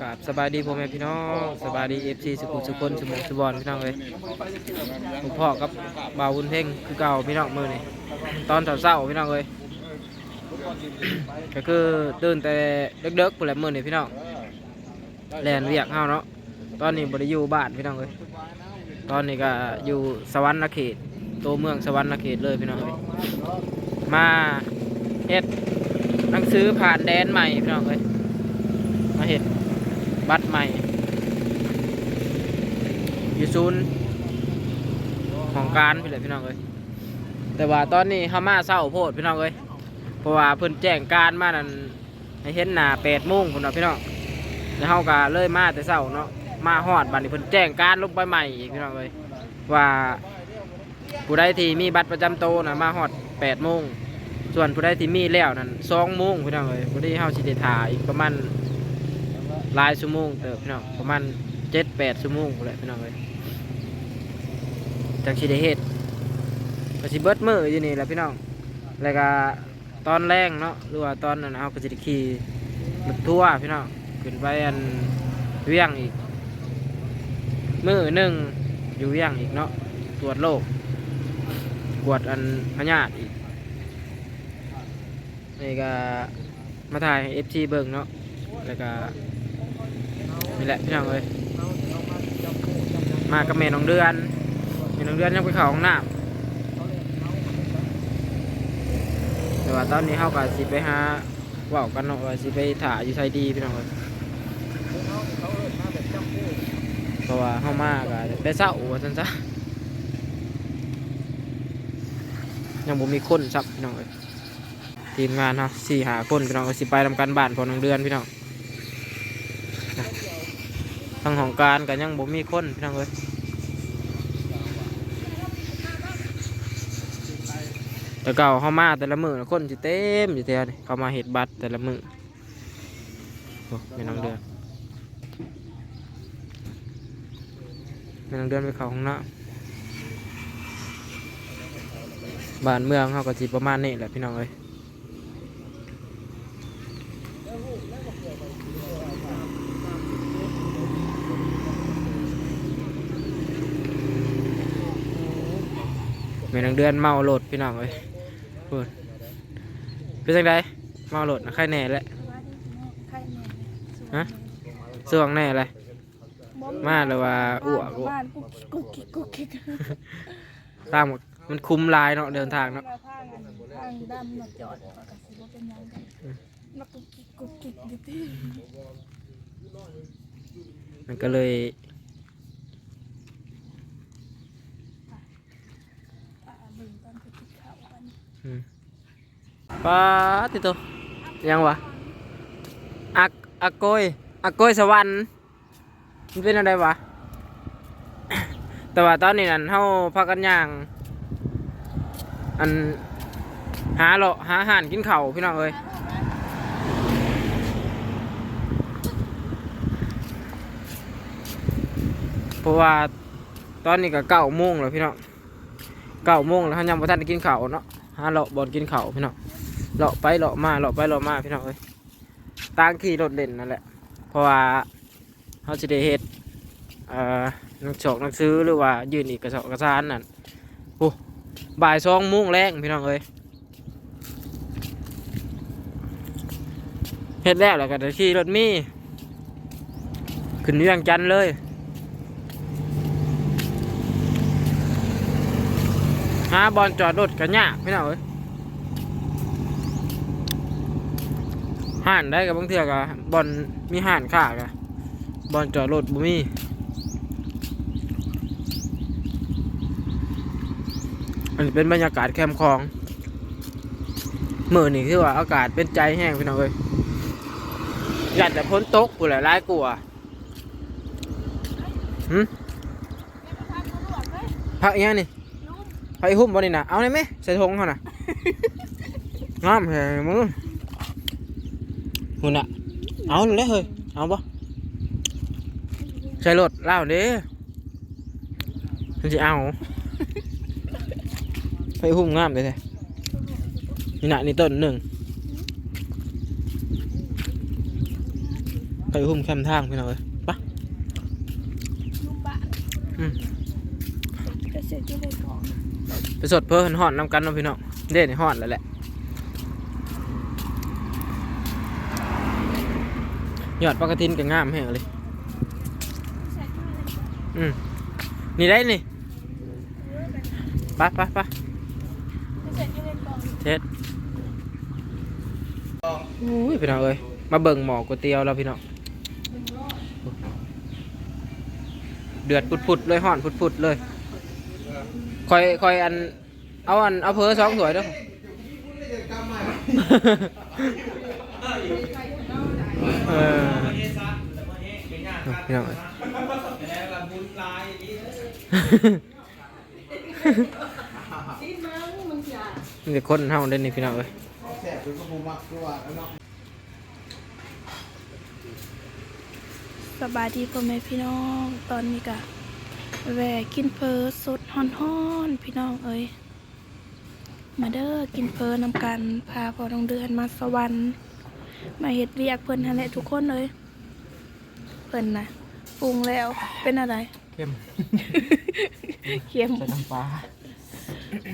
กับสบายดีพ่อแม่พี่น้องสบายดีเอฟซีสุขุมสุคนสมุทรสุบอนพี่น้องเลยผมพ่อกับบ่าววุ้นเพ่งคือเก่าพี่น้องมือนี่ตอนเช้าๆพี่น้องเลยก็คือตื่นแต่เด็กๆปุ่นแหละมือนี่พี่น้องแลนเวียกเฮาเนาะตอนนี้บริยูบ้านพี่น้องเลยตอนนี้ก็อยู่สวรรค์นเขตตัวเมืองสวรรค์นเขตเลยพี่น้องเลยมาเฮ็ดหนังสือผ่านแดนใหม่พี่น้องเลย มาเฮ็ดบัตรใหม่ อยู่ศูนย์ของการพี่เลยพี่น้องเลยแต่ว่าตอนนี้เฮามาเศร้าโพดพี่น้องเลยเพราะว่าเพิ่นแจ้งการมานั่นให้เห็นหน้าแปดโมงพุ่นเนาะพี่น้องแล้วเฮาก็เลยมาแต่เช้าเนาะมาฮอดบัดนี้เพิ่นแจ้งการลงไปใหม่อีกพี่น้องเอ้ยว่าผู้ใดที่มีบัตรประจำตัวน่ะมาฮอดแปดโมงส่วนผู้ใดที่มีแล้วนั่นสองโมงพี่น้องเอ้ยผู้ใดเฮาสิดถ่ายอีกประมาณ หลายชั่วโมงเติบพี่น้องประมาณเจ็ดแปดชั่วโมงพุ่นแหละพี่น้องเอ้ยจังสิไดเฮ็ดก็สิเบิดมืออยู่นี่แหละพี่น้องแล้วก็ตอนแรงเนาะหรือว่าตอนนั้นเอาก็จะได้ขี่รถทั่วพี่น้องขึ้นไปอันเวียงอีกมือหนึ่งอยู่เวียงอีกเนาะตรวจโรคกวดอันพยาธิอีกนี่ก็มาถ่ายเอฟซีเบิ่งเนาะแล้วก็ นี่แหละพี่น้องเอ้ยมากับแม่น้องเดือนแม่น้องเดือนยังไปเขาห้องน้ำแต่ว่าตอนนี้เขาก็สิไปหาว่ากันเนาะว่าสิไปถ่ายอยู่ไทยดีพี่น้องเอ้ยเพราะว่าเขามาก็ได้เศร้าว่าซั่นซะยังบ่มีคนซับพี่น้องเอ้ยทีมงานเนาะสี่หาคนพี่น้องสิไปทำการบ้านพอน้องเดือนพี่น้อง ทางของการก็ยังบ่มีคนพี่น้องเอ้ยแต่เก่าเข้ามาแต่ละมือน่ะคนจะเต็มอยู่แถวนี่เขามาเห็ดบัตรแต่ละมือโอ้ไม่น้องเดือนไม่น้องเดือนไปเขาห้องน้ำบ้านเมืองเขาก็จีประมาณนี้แหละพี่น้องเอ้ย ม่น้องเดือนเมาโหลดพี่น้องเอ้ยพูดเป็นจังไดเมาโหลดนะใครแหน่แหละฮะสวงแหน่เลยมาหรือว่าอ้วกอ้วกบ้านกุ๊กกุ๊กกิ๊กกุ๊กกิ๊กตามมันคุมลายเนาะเดินทางเนาะทางอันทางดำมาจอดแล้วก็สิบ่เป็นหยังกันมากุ๊กกิ๊กกุ๊กกิ๊กอยู่ที่มันก็เลย อ่าเบิ่งตอนไปกินข้าวกัน อืม ป้าติโตยังวะอักอักโกยอักโกยสวรรค์มันเป็นอะไรวะ แต่ว่าตอนนี้นั่นเฮาพากันย่าง อันหาเลาะหาอาหารกินเข้าพี่น้องเอ้ยเพราะว่าตอนนี้ก็เก้าโมงแล้วพี่น้องเก้าโมงแล้วเขายังบ่ทันได้กินข้าวเนาะ หาเลาะบอลกินเข้าพี่น้องเลาะไปเลาะมาเลาะไปเลาะมาพี่น้องเอ้ยต่างขี่รถเล่นนั่นแหละ เพราะว่าเขาจะได้เฮ็ดเอ่อนังสอกนังซื้อหรือว่ายืนเอกสารเอกสารนั่นโอ้บ่ายสองโมงแรงพี่น้องเอ้ยเฮ็ดแล้วแล้วก็จะขี่รถมีขึ้นเวียงจันเลยาบอลจอดรถกันยากพี่น้องเอ้ยห่านได้กับบางเทื่อกะบอลมีห่านค่ากะบอลจอดรถบ่มีอันนี้เป็นบรรยากาศแคมป์คลองเมือนี่คือว่าอากาศเป็นใจแห้งพี่น้องเอ้ยอยากแต่พ้นตกกูแหละร้ายกลัวหืมพักยังนี่ ไปหุ้มบ่นี่นะเอาได้ไหมใส่ทงเขาน่ะงามแหงมึงหุ่นอะเอาเลยเฮ้ยเอาบ่ใส่รถเล่าเด้มันจะเอาไปหุ้มงามเลยแท้นี่น่ะนี่ต้นหนึ่งไปหุ้มแคมทางพี่น้องเอ้ยไปะลูกบ้านอืมก็เสร็จที่เลยก่อน ไปสดเพิ่นห่อนนำกันนาะพี่น้องเด่นห่อนแล้วแหละยอดปลากระทินก็งามแห้งเลยเสร็จที่เลยอนอืมนี่ได้นี่เออเป็นไปไปไปเท็ดอุ้ยพี่น้องเอ้ยมาเบิ่งหมอก๋วยเตี๋ยวแล้วพี่น้องเดือดปุดๆเลยห่อนปุดๆเลย คอยคอยอัน เอาอันเอาเพอสองถ้วยเด้อเออพี่น้องเอ้ยนี่คนเฮาเด่นนี่พี่น้องเอ้ยแซ่บเป็นกระปูมักตัวแล้วเนาะสบายดีพ่อแม่พี่น้องตอนนี้กะ แหวะกินเพอสดฮ้อนๆพี่น้องเอ้ยมาเด้อกินเพอนำกันพาพอน้องเดือนมาสวรรค์มาเฮ็ดเรียกเพิ่นหั่นแหละทุกคนเลยเพิ่นน่ะปรุงแล้วเป็นอะไรเข้มเค็มใส่น้ำปลา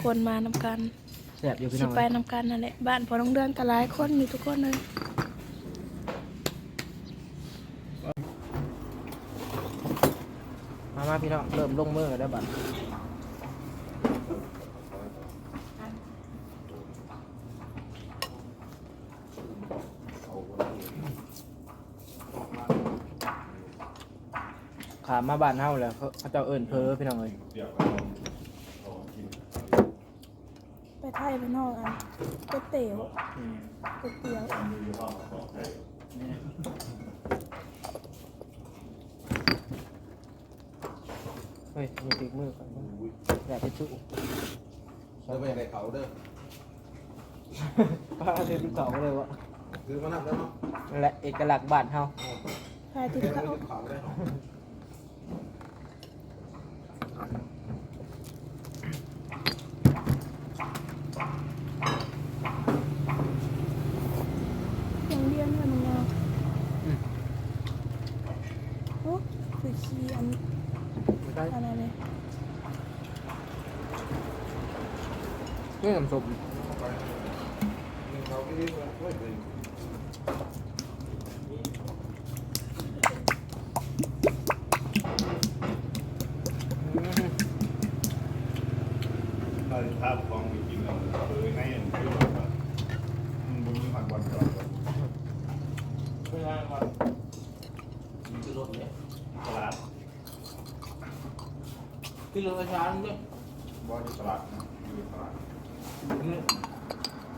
คนมานำกันแซ่บอยู่พี่สิน้องไปเอ้ยนำกันนั่นแหละบ้านพอน้องเดือนตะหลายคนอยู่ทุกคนเลย มามาพี่น้องเริ่มลงมือแล้วบัดขามมาบ้านเฮาแล้วเขาเขาเจ้าเอิ้นเพอพี่น้องเอ้ยไปไทยไปนอกอะก๋วยเตี๋ยวอืมก๋วยเตี๋ยวเฮ้ ยมีติกมือก่อนอยากไปจุเดินไปในเขาเด้อป้าเดินเก่าเลยวะคือมานับแล้วเนาะนั่นแหละเอกลักษณ์บ้านเฮา พายที่เดินไปเขา เขาได้โรงเรียนกันเนาะโอ้คือขี้อัน ไม่ได้อะไรเลยนี่น้ำซุปเขาไม่ได้ว่าโอ้ยเป็นอืมถ้าถ้าฟองมีกินแล้วคือในอันที่แบบว่ามันบ่มีผักบอลก่อนเวลาว่า คือรถเนี่ย ตลาด คือรถประชาชนเนี่ยบอลตลาดนะอยู่ตลาดนี่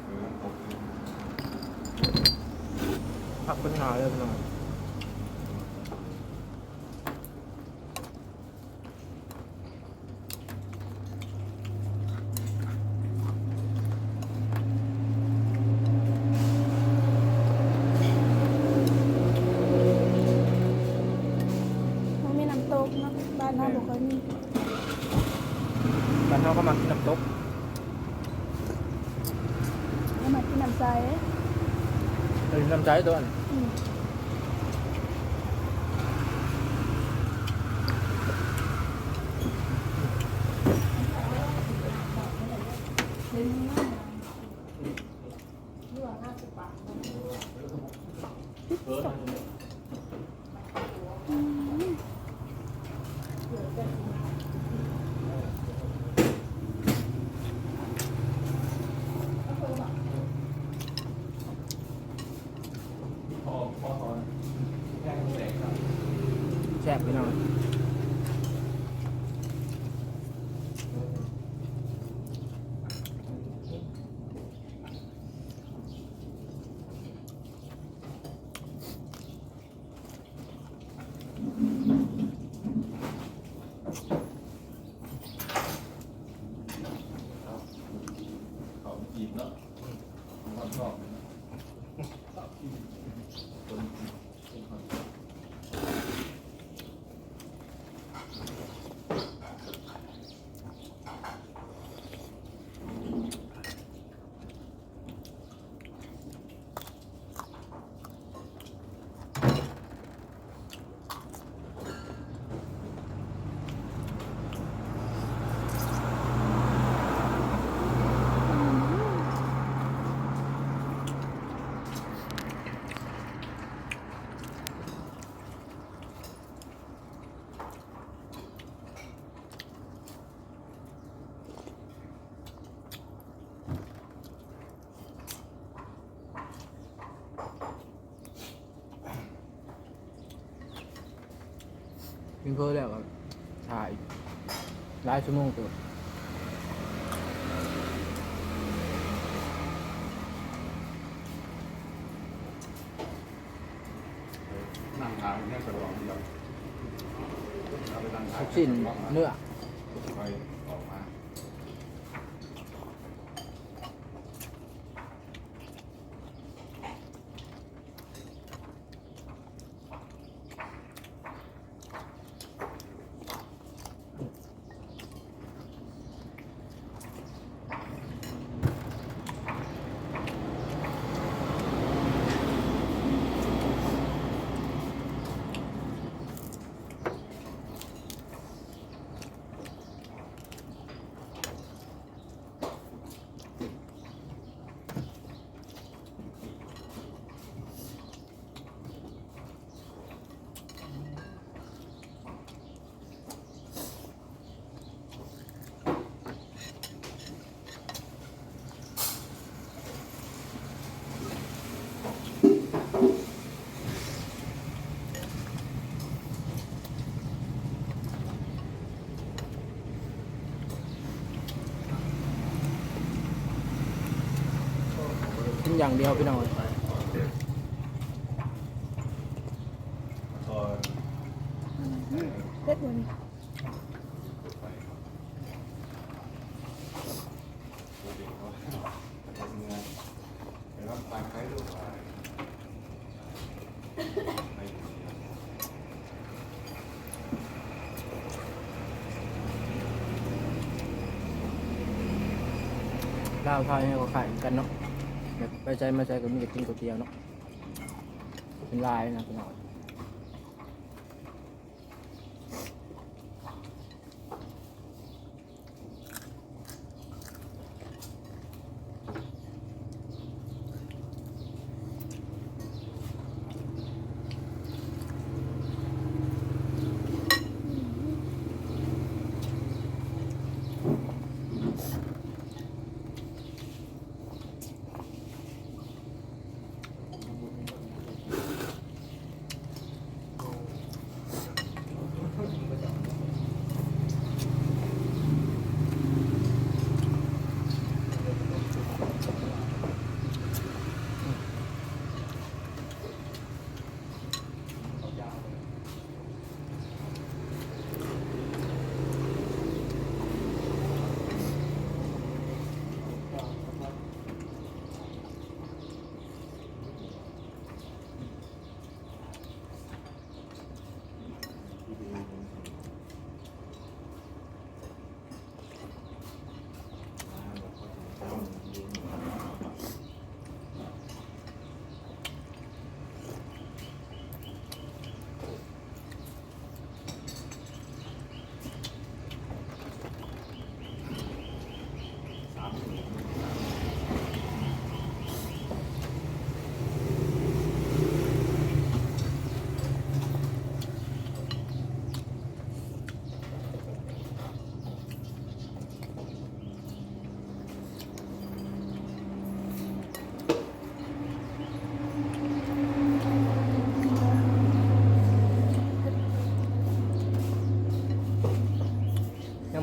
เออผมพักปัญหาเลยพี่น้องมันมีน้ำตกเนาะบ้านเราบอกว่ามี บ้านเฮาก็มากินน้ำตก ให้มากินน้ำใจ น้ำใจตัวนั้นอืม กินเพิ่มแล้วก็ถ่ายหลายชั่วโมงตัวนั่งทานแค่สะดวกเดียวเอาไปนั่งทานลูกชิ้นเนื้อ ไปออกมา กิน อย่างเดียวพี่น้องเล็ดวันนี้ไปครับดูดิเขาทำงานเดี๋ยวเราตามใครดูไปไปดูดิลาวไทยก็ขายกันเนาะ ไปใจมาใจก็มีแต่กินก๋วยเตี๋ยวเนาะเป็นลายนะพี่น้อง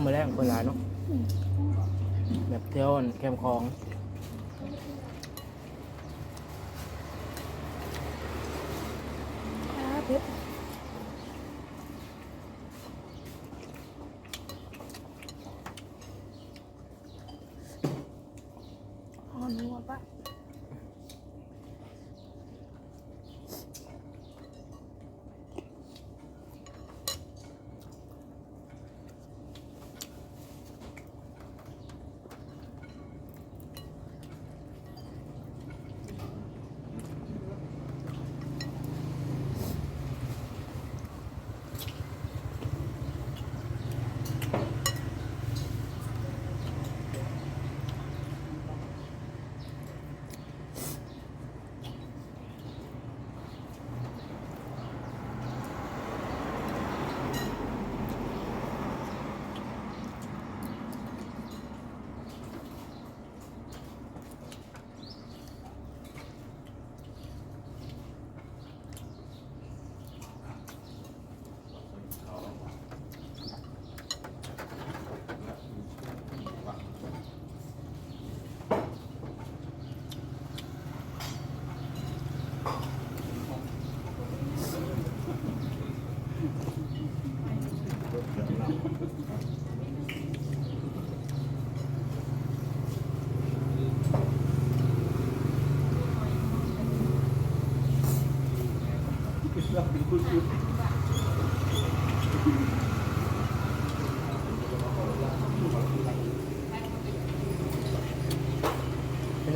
มือแรกคนหลายเนาะ นเข็มของ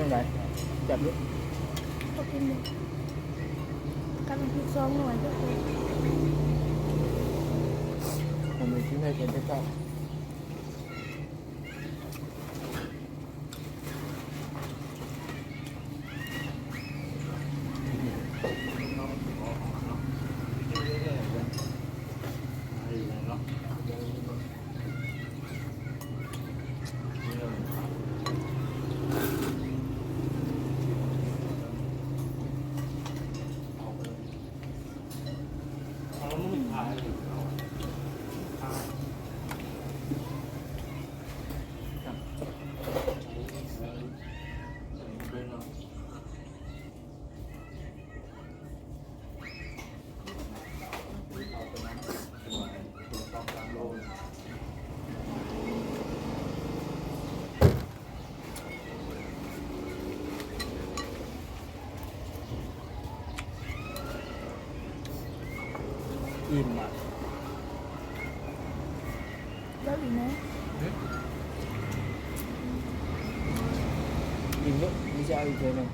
ยังไงจับดูก็กินหนึ่งกันพริกสองหน่วยก็คือผมมีชิ้นให้เป็นเจ้า อิ่มอะแล้วอีกไหมอิ่มลูกนี่จะเอาอีกเลยหนึ่ง